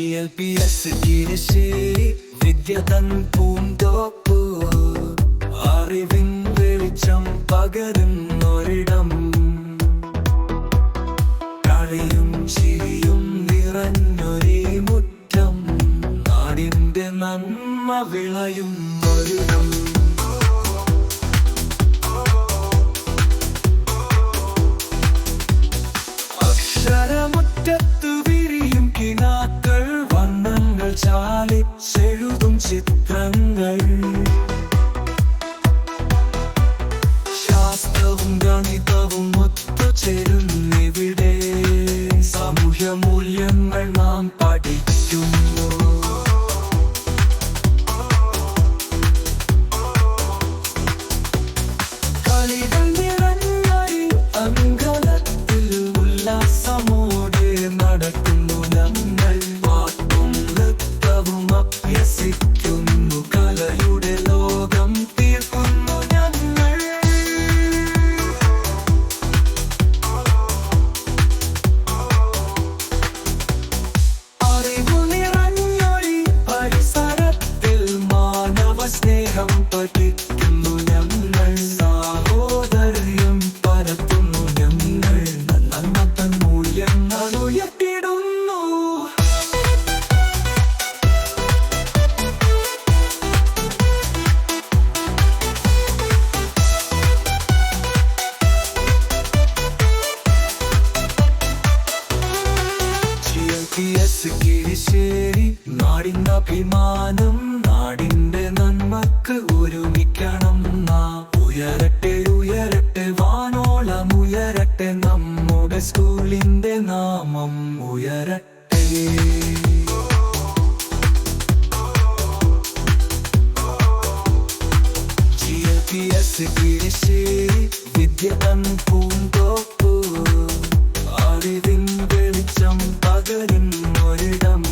L P S Keerassery വിദ്യ തൻ പൂന്തോപ്പ്. അറിവിൻ വെളിച്ചം പകരുന്നൊരിടം. കളിയും ചിരിയും നിറഞ്ഞൊരേ മുറ്റം. നാടിന്റെ നന്മ വിളയും ഒരിടം ചാലിച്ചെഴുതും ചിത്രങ്ങൾ. ശാസ്ത്രവും ഗണിതവും ഒത്തുചേരുന്നിവിടെ സാമൂഹ്യ മൂല്യങ്ങൾ നാം പഠിക്കുന്നു. കളികൾ ഉയർത്തിടുന്നു. നാടിന്റെ അഭിമാനം നാടിന്റെ നന്മക്ക് ഒരുമിക്കണം നാം. ഉയരട്ടെ നമ്മുടെ സ്കൂളിന്റെ നാമം ഉയരട്ടെ. വിദ്യ തൻ പൂന്തോപ്പ്. അറിവിൻ വെളിച്ചം പകരുന്നൊരിടം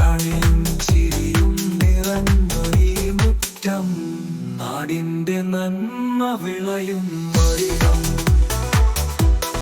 കളിയും ചിരിയും നിറഞ്ഞൊരീ മുറ്റം. നാടിന്റെ നന്മ വിള